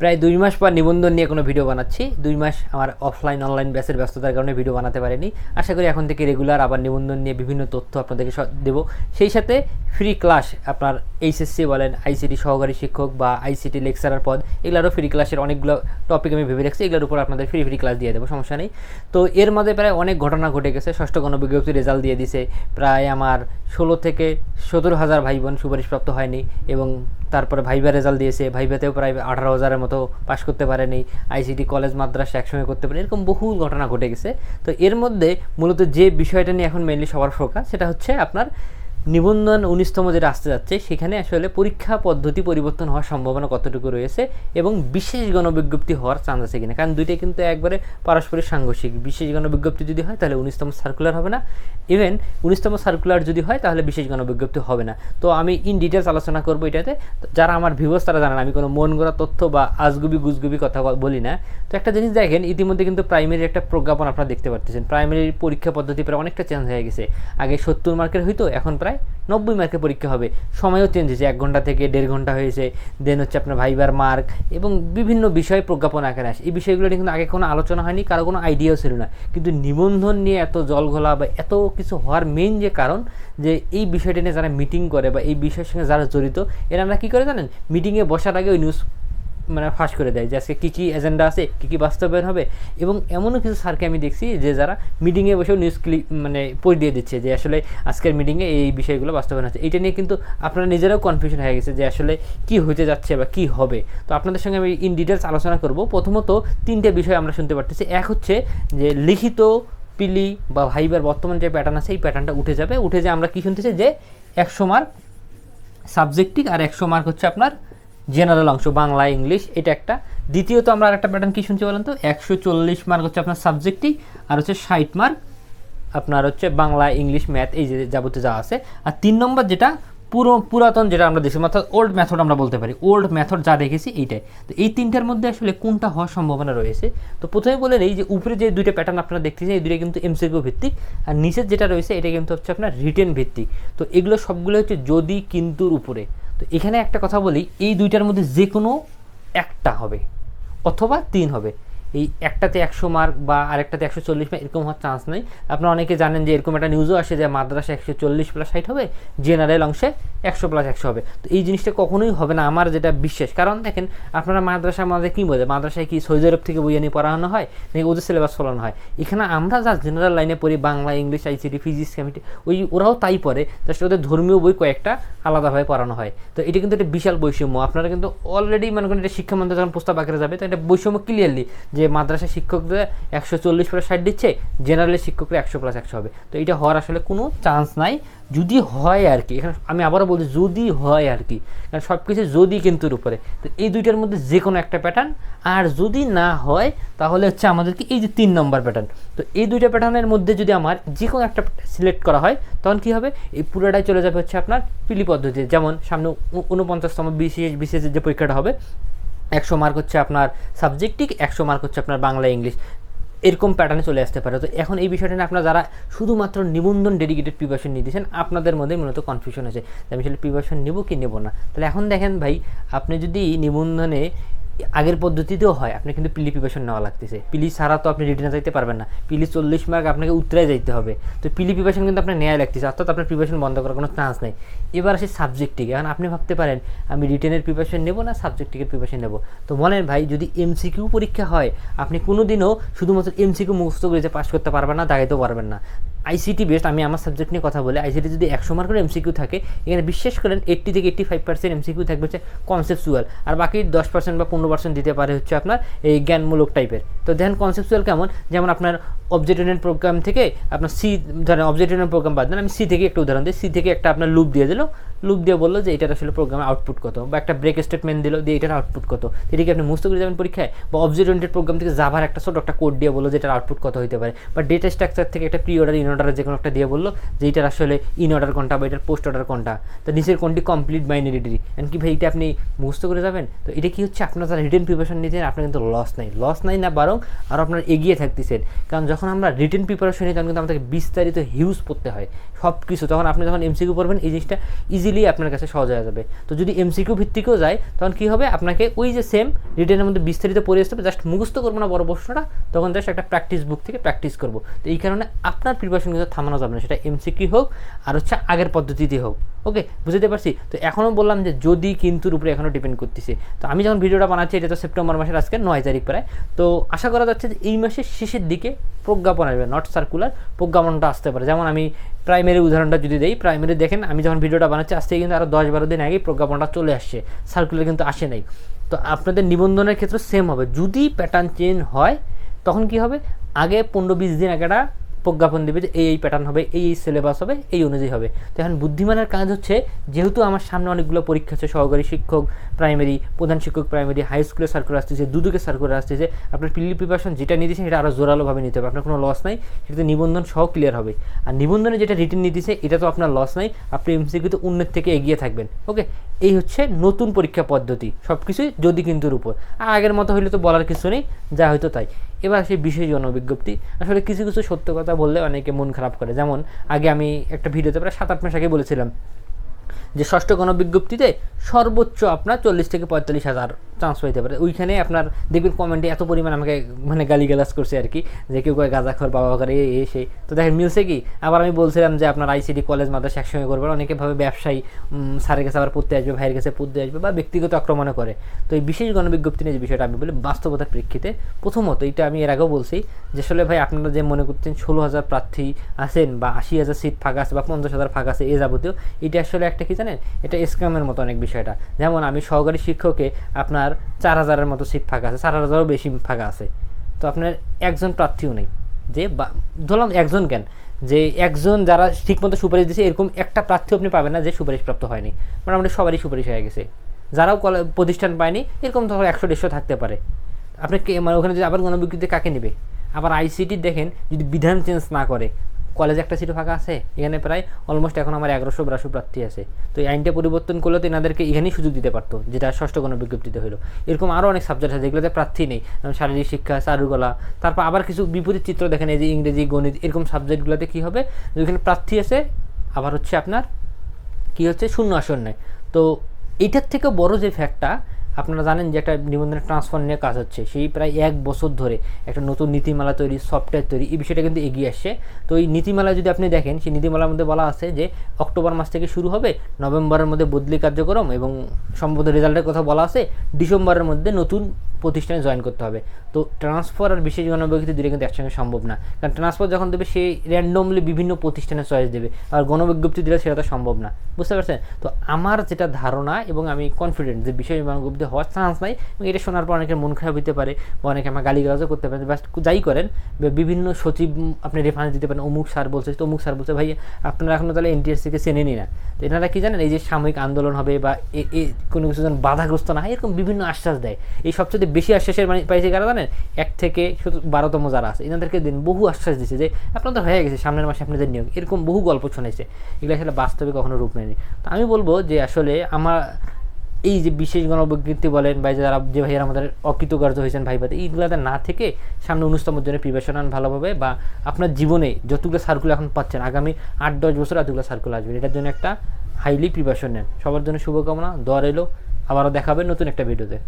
প্রায় দুই মাস পর নিবন্ধন নিয়ে কোনো ভিডিও বানাচ্ছি। দুই মাস আমার অফলাইন অনলাইন ব্যাসের ব্যস্ততার কারণে ভিডিও বানাতে পারিনি। আশা করি এখন থেকে রেগুলার আবার নিবন্ধন নিয়ে বিভিন্ন তথ্য আপনাদেরকে দেবো। সেই সাথে ফ্রি ক্লাস আপনার এইচএসসি বলেন আইসিটি সহকারী শিক্ষক বা আইসিটি লেকচারার পদ, এগুলোরও ফ্রি ক্লাসের অনেকগুলো টপিক আমি ভেবে রাখছি। এগুলোর উপর আপনাদের ফ্রি ফ্রি ক্লাস দিয়ে দেবো, সমস্যা নেই। তো এর মধ্যে প্রায় অনেক ঘটনা ঘটে গেছে। ষষ্ঠ গণবিজ্ঞপ্তি রেজাল্ট দিয়ে দিছে। প্রায় আমার ষোলো থেকে সতেরো হাজার ভাই বোন সুপারিশপ্রাপ্ত হয়নি এবং তারপরে ভাইবা রেজাল্ট দিয়েছে। ভাইবাতেও প্রায় আঠারো হাজারের মতো পাশ করতে পারেনি। আইসিটি কলেজ মাদ্রাসা একসঙ্গে করতে পারে, এরকম বহু ঘটনা ঘটে গেছে। তো এর মধ্যে মূলত যে বিষয়টা নিয়ে এখন মেনলি সবার ফোকাস সেটা হচ্ছে আপনার নিবন্ধন উনিশতম যেটা আসতে যাচ্ছে, সেখানে আসলে পরীক্ষা পদ্ধতি পরিবর্তন হওয়ার সম্ভাবনা কতটুকু রয়েছে এবং বিশেষ গণবিজ্ঞপ্তি হওয়ার চান্স আছে কিনা? কারণ দুইটাই কিন্তু একবারে পারস্পরিক সাংঘর্ষিক। বিশেষ গণবিজ্ঞপ্তি যদি হয়, তাহলে উনিশতম সার্কুলার হবে না। ইভেন উনিশতম সার্কুলার যদি হয়, তাহলে বিশেষ গণবিজ্ঞপ্তি হবে না। তো আমি ইন ডিটেলস আলোচনা করব এটাতে। যারা আমার ভিউয়ার্স তারা জানেন, আমি কোনো মন গড়া তথ্য বা আজগুবি গুজগুবি কথা বলি না। তো একটা জিনিস দেখেন, ইতিমধ্যে কিন্তু প্রাইমারির একটা প্রজ্ঞাপন আপনারা দেখতে পাচ্ছেন প্রাইমারির পরীক্ষা পদ্ধতি প্রায় অনেকটা চেঞ্জ হয়ে গেছে। আগে সত্তর মার্কের হইতো, এখন প্রায় নব্বই মার্কের পরীক্ষা হবে। সময়ও চেঞ্জ হয়েছে, এক ঘণ্টা থেকে দেড় ঘণ্টা হয়েছে। দেন হচ্ছে আপনার ভাইবার মার্ক এবং বিভিন্ন বিষয় প্রজ্ঞাপন আকারে আসে। এই বিষয়গুলো নিয়ে কিন্তু আগে কোনো আলোচনা হয়নি, কারও কোনো আইডিয়াও ছিল না। কিন্তু নিবন্ধন নিয়ে এত জল ঘোলা বা এত কিছু হওয়ার মেইন যে কারণ যে এই বিষয়টা নিয়ে যারা মিটিং করে বা এই বিষয়ের সঙ্গে যারা জড়িত, এরা কী করে জানেন? মিটিংয়ে বসার আগে ওই নিউজ মানে ফাঁস করে দেয় যে আজকে কী কী এজেন্ডা আছে, কী কী বাস্তবায়ন হবে এবং এমনও কিছু স্যারকে আমি দেখছি যে যারা মিটিংয়ে বসেও নিউজ ক্লিক মানে পড়ে দিয়ে দিচ্ছে যে আসলে আজকের মিটিংয়ে এই বিষয়গুলো বাস্তবায়ন হচ্ছে। এটা নিয়ে কিন্তু আপনারা নিজেরাও কনফিউশন হয়ে গেছে যে আসলে কি হতে যাচ্ছে বা কি হবে। তো আপনাদের সঙ্গে আমি ইন ডিটেলস আলোচনা করব। প্রথমত তিনটে বিষয় আমরা শুনতে পারতেছি। এক হচ্ছে যে লিখিত পিলি বা ভাইবার বর্তমান যে প্যাটার্ন আছে, এই প্যাটার্নটা উঠে যাবে। উঠে যে আমরা কি শুনতেছি যে একশো মার্ক সাবজেক্টিক আর একশো মার্ক হচ্ছে আপনার জেনারেল অংশ, বাংলা, ইংলিশ, এটা একটা। দ্বিতীয়ত আমরা আরেকটা প্যাটার্ন কি শুনছি বলেন তো? একশো চল্লিশ মার্ক হচ্ছে আপনার সাবজেক্টিক আর হচ্ছে ষাট মার্ক আপনার হচ্ছে বাংলা, ইংলিশ ম্যাথ এই যে যাবতীয় যা আছে। আর তিন নম্বর যেটা, পুরো, পুরাতন যেটা আমরা দেখছি, অর্থাৎ ওল্ড মেথড আমরা বলতে পারি। ওল্ড মেথড যা দেখেছি, এইটাই। তো এই তিনটার মধ্যে আসলে কোনটা হওয়ার সম্ভাবনা রয়েছে? তো প্রথমে বলে এই যে উপরে যে দুইটা প্যাটার্ন আপনারা দেখতেছেন, এই দুইটা কিন্তু এমসিকিউ ভিত্তিক, আর নিচের যেটা রয়েছে, এটা কিন্তু হচ্ছে আপনার রিটেন ভিত্তিক। তো এগুলো সবগুলো হচ্ছে যদি, কিন্তুর উপরে। তো এখানে একটা কথা বলি, এই দুইটার মধ্যে যে কোনো একটা হবে, অথবা তিন হবে। এই একটাতে একশো মার্ক বা আরেকটাতে একশো চল্লিশ মার্ক এরকম হওয়ার চান্স নেই। আপনারা অনেকে জানেন যে এরকম একটা নিউজও আসে যে মাদ্রাসা একশো চল্লিশ প্লাস ষাট হবে জেনারেল অংশে একশো প্লাস একশো হবে। তো এই জিনিসটা কখনোই হবে না, আমার যেটা বিশ্বাস। কারণ দেখেন, আপনারা মাদ্রাসা আমাদের কী বোঝে মাদ্রাসায় কি সৌদি আরব থেকে বইয়ে নিয়ে পড়ানো হয়, নাকি ওদের সিলেবাস ফলানো হয়? এখানে আমরা যা জেনারেল লাইনে পড়ি, Bangla English ICT physics chemistry ওই ওরাও তাই পড়ে জাস্ট ওদের ধর্মীয় বই কয়েকটা আলাদাভাবে পড়ানো হয়। তো এটা কিন্তু একটা বিশাল বৈষম্য। আপনারা কিন্তু অলরেডি মনে করেন এটা শিক্ষামন্ত্রী যখন প্রস্তাব আকারে যাবে, তো এটা বৈষম্য ক্লিয়ারলি যে মাদ্রাসা শিক্ষকদের একশো চল্লিশ প্লাস ষাট দিচ্ছে জেনারেলের শিক্ষকরা একশো প্লাস একশো হবে। তো এটা হওয়ার আসলে কোনো চান্স নাই। যদি হয় আর কি, এখানে আমি আবারও বলছি, যদি হয় আর কি, কারণ সব কিছু যদি কিন্তুর উপরে। তো এই দুইটার মধ্যে যে কোনো একটা প্যাটার্ন আর যদি না হয়, তাহলে হচ্ছে আমাদেরকে এই যে তিন নম্বর প্যাটার্ন তো এই দুইটা প্যাটার্নের মধ্যে যদি আমার যে কোনো একটা সিলেক্ট করা হয়, তখন কী হবে? এই পুরোটাই চলে যাবে হচ্ছে আপনার পিলি পদ্ধতি যেমন সামনে ঊনপঞ্চাশতম বিসিএস বিসিএস যে পরীক্ষাটা হবে একশো মার্ক হচ্ছে আপনার সাবজেক্টিক একশো মার্ক হচ্ছে আপনার বাংলা ইংলিশ এরকম প্যাটার্নে চলে আসতে পারে। তো এখন এই বিষয়টা নিয়ে আপনারা যারা শুধুমাত্র নিবন্ধন ডেডিকেটেড প্রিপারেশন দিয়েছেন আপনাদের মধ্যে মূলত কনফিউশন আছে। আমি আসলে প্রিপারেশন নেব কি নেব না? তাহলে এখন দেখেন ভাই, আপনি যদি নিবন্ধনে আগের পদ্ধতিতেও হয় আপনি কিন্তু পিলি প্রিপারেশন নেওয়া লাগতেছে। পিলি ছাড়া তো আপনি রিটার্নে যাইতে পারবেন না। পিলি চল্লিশ মার্ক আপনাকে উত্তরায় যাইতে হবে। তো পিলি প্রিপারেশন কিন্তু আপনার নেওয়া লাগতেছে, অর্থাৎ আপনার প্রিপারেশন বন্ধ করার কোনো চান্স নেই। এবার আসে সাবজেক্টিকে এখন আপনি ভাবতে পারেন, আমি রিটেনের প্রিপারেশন নেব না সাবজেক্টিকের প্রিপারেশন নেব? তো বলেন ভাই, যদি এমসিকিউ পরীক্ষা হয়, আপনি কোনো দিনও শুধুমাত্র এমসিকিউ মুখস্থ করে যে পাস করতে পারবেন না, দাগাইতেও পারবেন না। আইসিটি বেস্ট আমি আমার সাবজেক্ট নিয়ে কথা বলে আইসিটি যদি একশো মার্কের এমসিকিউ থাকে, এখানে বিশ্বাস করেন এইট্টি থেকে এইট্টি ফাইভ পার্সেন্ট এমসিকিউ থাকবে হচ্ছে কনসেপচুয়াল আর বাকি দশ পার্সেন্ট বা পনেরো পার্সেন্ট দিতে পারে হচ্ছে আপনার এই জ্ঞানমূলক টাইপের তো দেখেন কনসেপচুয়াল কেমন? যেমন আপনার অবজেক্টিভ প্রোগ্রাম থেকে আপনার সি ধরেন অবজেক্টিভ প্রোগ্রাম বাদ দেন, আমি সি থেকে একটা উদাহরণ দিই। সি থেকে একটা আপনার লুপ দিয়ে দিল। লুপ দিয়ে বলল যে এটার আসলে প্রোগ্রামের আউটপুট কত বা একটা ব্রেক স্টেটমেন্ট দিল দিয়ে এটার আউটপুট কত। এটা কি আপনি মুস্ত করে যাবেন পরীক্ষায় বা অবজেক্ট ওরিয়েন্টেড প্রোগ্রাম থেকে জাভার একটা ছোটো একটা কোড দিয়ে বলল যে এটার আউটপুট কত হতে পারে বা ডেটা স্ট্রাকচার থেকে একটা প্রি অর্ডার ইন অর্ডার যে কোনো একটা দিয়ে বলল যে এটার আসলে ইন অর্ডার কোনটা বা এটার পোস্ট অর্ডার কোনটা। তো নিচের কোনটি কমপ্লিট বাইনারি ডিগ্রি কি ভাই, এটা আপনি মুস্ত করে যাবেন? তো এটা কি হচ্ছে? আপনার যারা রিটেন প্রিপারেশন নিতেন আপনার কিন্তু লস নাই। লস নাই না, বরং আর আপনার এগিয়ে থাকতেছেন। কারণ যখন আমরা রিটেন প্রিপারেশন নিই, তখন কিন্তু আমাদেরকে বিস্তারিত হিউজ পড়তে হয় সব কিছু তখন আপনি যখন এমসিকিউ পড়বেন, এই জিনিসটা ইজিলি আপনার কাছে সহজ হয়ে যাবে। তো যদি এমসিকিউ ভিত্তিকেও যায়, তখন কি হবে? আপনাকে ওই যে সেম রিটেনের মধ্যে বিস্তারিত পড়ে আসতে হবে জাস্ট মুখস্থ করব না বড় প্রশ্নটা, তখন জাস্ট একটা প্র্যাকটিস বুক থেকে প্র্যাকটিস করব। তো এই কারণে আপনার প্রিপারেশন কিন্তু থামানো যাবে না, সেটা এমসিকিউ হোক, আর হচ্ছে আগের পদ্ধতিতে হোক। ওকে বুঝতে পারছি? তো এখনও বললাম যে যদি কিন্তুর উপরে এখনও ডিপেন্ড করতেছে। তো আমি যখন ভিডিওটা বানাচ্ছি, এটা তো সেপ্টেম্বর মাসের আজকে নয় তারিখ প্রায়। তো আশা করা যাচ্ছে যে এই মাসের শেষের দিকে প্রজ্ঞাপন আসবে নট সার্কুলার প্রজ্ঞাপনটা আসতে পারে। যেমন আমি প্রাইমারি উদাহরণটা যদি দিই প্রাইমারি দেখেন, আমি যখন ভিডিওটা বানাচ্ছি আসতে কিন্তু আরও দশ বারো দিন আগেই প্রজ্ঞাপনটা চলে আসছে। সার্কুলার কিন্তু আসে নাই। তো আপনাদের নিবন্ধনের ক্ষেত্রে সেম হবে। যদি প্যাটার্ন চেঞ্জ হয়, তখন কি হবে? আগে পনেরো বিশ দিন আগে একটা প্রজ্ঞাপন দেবে যে এই এই প্যাটার্ন হবে, এই এই সিলেবাস হবে, এই অনুযায়ী হবে। তো এখন বুদ্ধিমানের কাজ হচ্ছে, যেহেতু আমার সামনে অনেকগুলো পরীক্ষা আছে, সহকারী শিক্ষক প্রাইমারি প্রধান শিক্ষক প্রাইমারি হাই স্কুলে সার্কুলার আসতেছে দুদুকে সার্কুলার আসতেছে আপনার পিলি প্রিপারেশন যেটা নিতেছেন সেটা আরও জোরালোভাবে নিতে হবে। আপনার কোনো লস নাই সেটাতে নিবন্ধন সহ ক্লিয়ার হবে। আর নিবন্ধনে যেটা রিটার্ন নিতেছে এটা তো আপনার লস নাই, আপনি এমসিকিউতে উন্নত থেকে এগিয়ে থাকবেন ওকে এই হচ্ছে নতুন পরীক্ষা পদ্ধতি সব কিছুই যদি কিন্তুর উপর আর আগের মতো হইলে তো বলার কিছু নেই, যা হয়তো তাই। এবার সেই বিশেষ জনবিজ্ঞপ্তি আসলে কিছু কিছু সত্য কথা বললে অনেকে মন খারাপ করে। যেমন, আগে আমি একটা ভিডিওতে প্রায় সাত আট মাস আগে বলেছিলাম যে ষষ্ঠ গণবিজ্ঞপ্তিতে সর্বোচ্চ আপনার চল্লিশ থেকে পঁয়তাল্লিশ হাজার চান্স পাইতে পারে। ওইখানে আপনার দেখবেন কমেন্টে এত পরিমাণ আমাকে মানে গালিগালাজ করছে আর কি, যে কেউ কয় গাঁজা খর বাবা করে এ এ, সে। তো দেখেন, মিলছে কি? আবার আমি বলছিলাম যে আপনার আইসিডি কলেজ মাদ্রাসা একসঙ্গে করবে অনেকে ভাবে ব্যবসায়ী স্যারের কাছে আবার পড়তে আসবে, ভাইয়ের কাছে পড়তে আসবে বা ব্যক্তিগত আক্রমণও করে। তো এই বিশেষ গণবিজ্ঞপ্তি নিয়ে যে বিষয়টা আমি বলি, বাস্তবতার প্রেক্ষিতে প্রথমত এটা আমি এর আগেও বলছি যে আসলে ভাই আপনারা যে মনে করছেন ষোলো হাজার প্রার্থী আছেন বা আশি হাজার সিট ফাঁকা আছে বা পঞ্চাশ হাজার ফাঁকা আছে এ যাবতীয়, এটা আসলে একটা কি জানেন? এটা স্ক্যামের মতো অনেক বিষয়টা। যেমন আমি সহকারী শিক্ষকে আপনার চার হাজারের মতো সিট ফাঁকা আছে, চার হাজারও বেশি ফাঁকা আছে। তো আপনার একজন প্রার্থীও নেই। যে ধরলাম একজন কেন? যে একজন যারা ঠিকমতো সুপারিশ দিয়েছে এরকম একটা প্রার্থী আপনি পাবেন না যে সুপারিশপ্রাপ্ত হয়নি। মোটামুটি সবারই সুপারিশ হয়ে গেছে। যারাও প্রতিষ্ঠান পায়নি, এরকম ধরো একশো, দেড়শো থাকতে পারে। আপনি মানে ওখানে যদি আবার গণবিজ্ঞপ্তি কাকে নেবে? আবার আইসিটি দেখেন, যদি বিধান চেঞ্জ না করে কলেজে একটা সিটও ফাঁকা আছে, এখানে প্রায় অলমোস্ট এখন আমার এগারোশো বারোশো প্রার্থী আছে। তো এই আইনটা পরিবর্তন করলে তো এনাদেরকে এখানেই সুযোগ দিতে পারতো, যেটা ষষ্ঠ কোনো গণবিজ্ঞপ্তিতে হলো এরকম আরও অনেক সাবজেক্ট আছে যেগুলোতে প্রার্থী নেই, যেমন শারীরিক শিক্ষা, চারুকলা, তারপর আবার কিছু বিপরীত চিত্র দেখেন, এই যে ইংরেজি, গণিত, এরকম সাবজেক্টগুলোতে কী হবে? যেখানে প্রার্থী আছে, আবার হচ্ছে আপনার কি হচ্ছে? শূন্য আসন নেয়। তো এইটার থেকে বড় যে ফ্যাক্টটা আপনারা জানেন যে একটা নিবন্ধনের ট্রান্সফার নিয়ে কাজ হচ্ছে। সেই প্রায় এক বছর ধরে একটা নতুন নীতিমালা তৈরি সফটওয়্যার তৈরি, এই বিষয়টা কিন্তু এগিয়ে আসছে। তো এই নীতিমালা যদি আপনি দেখেন, সেই নীতিমালার মধ্যে বলা আছে যে অক্টোবর মাস থেকে শুরু হবে, নভেম্বরের মধ্যে বদলি কার্যক্রম এবং সম্ভবত রেজাল্টের কথা বলা আছে, ডিসেম্বরের মধ্যে নতুন প্রতিষ্ঠানে জয়েন করতে হবে। তো ট্রান্সফার আর বিশেষ গণবিজ্ঞপ্তি দুটো কিন্তু একসঙ্গে সম্ভব না। কারণ ট্রান্সফার যখন দেবে, সে র্যান্ডমলি বিভিন্ন প্রতিষ্ঠানে চয়েস দেবে। আর গণবিজ্ঞপ্তি দিলে সেটা তো সম্ভব না। বুঝতে পারছেন? তো আমার যেটা ধারণা এবং আমি কনফিডেন্ট যে বিশেষ গণবিজ্ঞপ্তি হওয়ার চান্স নাই এবং এটা শোনার পর অনেকের মন খারাপ হতে পারে বা অনেকে আমার গালিগালাজও করতে পারে। বা যাই করেন বিভিন্ন সচিব আপনি রেফারেন্স দিতে পারেন, অমুক স্যার বলছে, তো অমুক স্যার বলছে, ভাই, আপনারা এখনও তাহলে এনটিএসসিকে চেনেনি না। তো এনারা কী জানেন, এই যে সাময়িক আন্দোলন হবে বা কোনো কিছু যেন বাধাগ্রস্ত না হয়, এরকম বিভিন্ন আশ্বাস দেয়। এই সবচেয়ে বেশি আশ্বাসের মানে পাইছে কারা জানেন? এক থেকে বারোতম যারা আছে, এনাদেরকে দিন বহু আশ্বাস দিচ্ছে যে আপনাদের হয়ে গেছে, সামনের মাসে আপনাদের নিয়োগ। এরকম বহু গল্প শুনেছে এগুলো আসলে বাস্তবে কখনো রূপ নেয়নি। তো আমি বলব যে, আসলে আমার এই যে বিশেষ গণবিজ্ঞপ্তি বলেন বা যারা, যে ভাইয়েরা আমাদের অকৃতকার্য হয়েছেন ভাই ভাইবাতে এইগুলোতে না থেকে সামনে অনুষ্ঠানের জন্য প্রিপারেশন আন ভালোভাবে বা আপনার জীবনে যতগুলো সার্কুল এখন পাচ্ছেন, আগামী আট, দশ বছর এতগুলো সার্কুল আসবে। এটার জন্য একটা হাইলি প্রিপারেশন নেন। সবার জন্য শুভকামনা, দোয়া এলো আবারও দেখাবেন নতুন একটা ভিডিওতে